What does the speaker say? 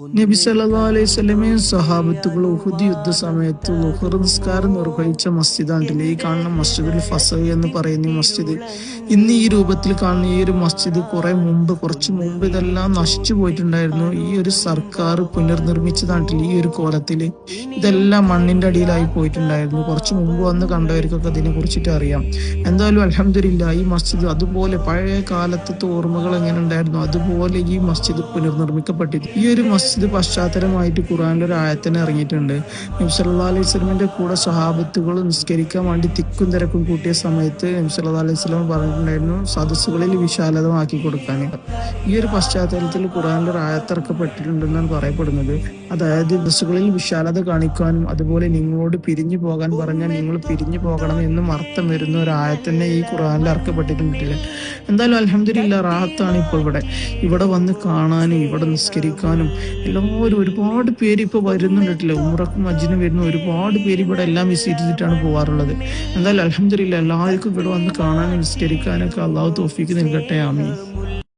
നബി സല്ലാ അലൈഹി സ്വലമയും ഉഹുദി യുദ്ധ സമയത്ത് ലുഹർ നിസ്കാരം നിർവഹിച്ച മസ്ജിദാണ്ടില്ല ഈ കാണുന്ന മസ്ജിദുൽ ഫസവി എന്ന് പറയുന്ന മസ്ജിദ്. ഇന്ന് ഈ രൂപത്തിൽ കാണുന്ന ഈ ഒരു മസ്ജിദ് കുറെ മുമ്പ് കുറച്ച് മുമ്പ് ഇതെല്ലാം നശിച്ചു പോയിട്ടുണ്ടായിരുന്നു. ഈ ഒരു സർക്കാർ പുനർനിർമ്മിച്ചതാണ്ടില്ല ഈ ഒരു കോലത്തിൽ ഇതെല്ലാം മണ്ണിന്റെ അടിയിലായി പോയിട്ടുണ്ടായിരുന്നു. കുറച്ച് മുമ്പ് വന്ന് കണ്ടവർക്കൊക്കെ ഇതിനെ കുറിച്ചിട്ട് അറിയാം. എന്തായാലും അലഹമില്ല ഈ മസ്ജിദ് അതുപോലെ പഴയ കാലത്തെ ഓർമ്മകൾ എങ്ങനെ ഉണ്ടായിരുന്നു? അതുപോലെ ഈ മസ്ജിദ് പുനർനിർമ്മിക്കപ്പെട്ടിരുന്നു. ഈ ഒരു മസ്ജിദ് പശ്ചാത്തലമായിട്ട് ഖുറാന്റെ ഒരു ആയത്തിന് ഇറങ്ങിയിട്ടുണ്ട്. നബി സല്ലല്ലാഹു അലൈഹി സ്വലമിന്റെ കൂടെ സഹാബത്തുകൾ നിസ്കരിക്കാൻ വേണ്ടി തിക്കും തിരക്കും കൂട്ടിയ സമയത്ത് നബി സല്ലല്ലാഹു അലൈഹി സ്വലം പറഞ്ഞിട്ടുണ്ടായിരുന്നു സദസ്സുകളിൽ വിശാലതമാക്കി കൊടുക്കാൻ. ഈ ഒരു പശ്ചാത്തലത്തിൽ ഖുറാന്റെ ഒരു ആയത്തിറക്കപ്പെട്ടിട്ടുണ്ടെന്നാണ് പറയപ്പെടുന്നത്. അതായത് ബസ്സുകളിൽ വിശാലത കാണിക്കാനും അതുപോലെ നിങ്ങളോട് പിരിഞ്ഞു പോകാൻ പറഞ്ഞാൽ നിങ്ങൾ പിരിഞ്ഞു പോകണം എന്നും അർത്ഥം വരുന്ന ഒരു ആയത്തന്നെ ഈ ഖുറാനിൽ ഇറക്കപ്പെട്ടിട്ടുണ്ടില്ല എന്തായാലും അലഹമില്ല റാഹത്താണ് ഇപ്പോൾ ഇവിടെ. ഇവിടെ വന്ന് കാണാനും ഇവിടെ നിസ്കരിക്കാനും എല്ലാവരും ഒരുപാട് പേര് ഇപ്പോൾ വരുന്നുണ്ടല്ലോ. ഉമ്രക്കും അജിനും വരുന്ന. ഒരുപാട് പേര് ഇവിടെ എല്ലാം വിസിറ്റ് ചെയ്തിട്ടാണ് പോകാറുള്ളത് എന്തായാലും അലഹമില്ല എല്ലാവർക്കും ഇവിടെ വന്ന് കാണാനും വിസ്കരിക്കാനൊക്കെ അള്ളാഹു തോഫിക്ക് നൽകട്ടെ. ആമീൻ.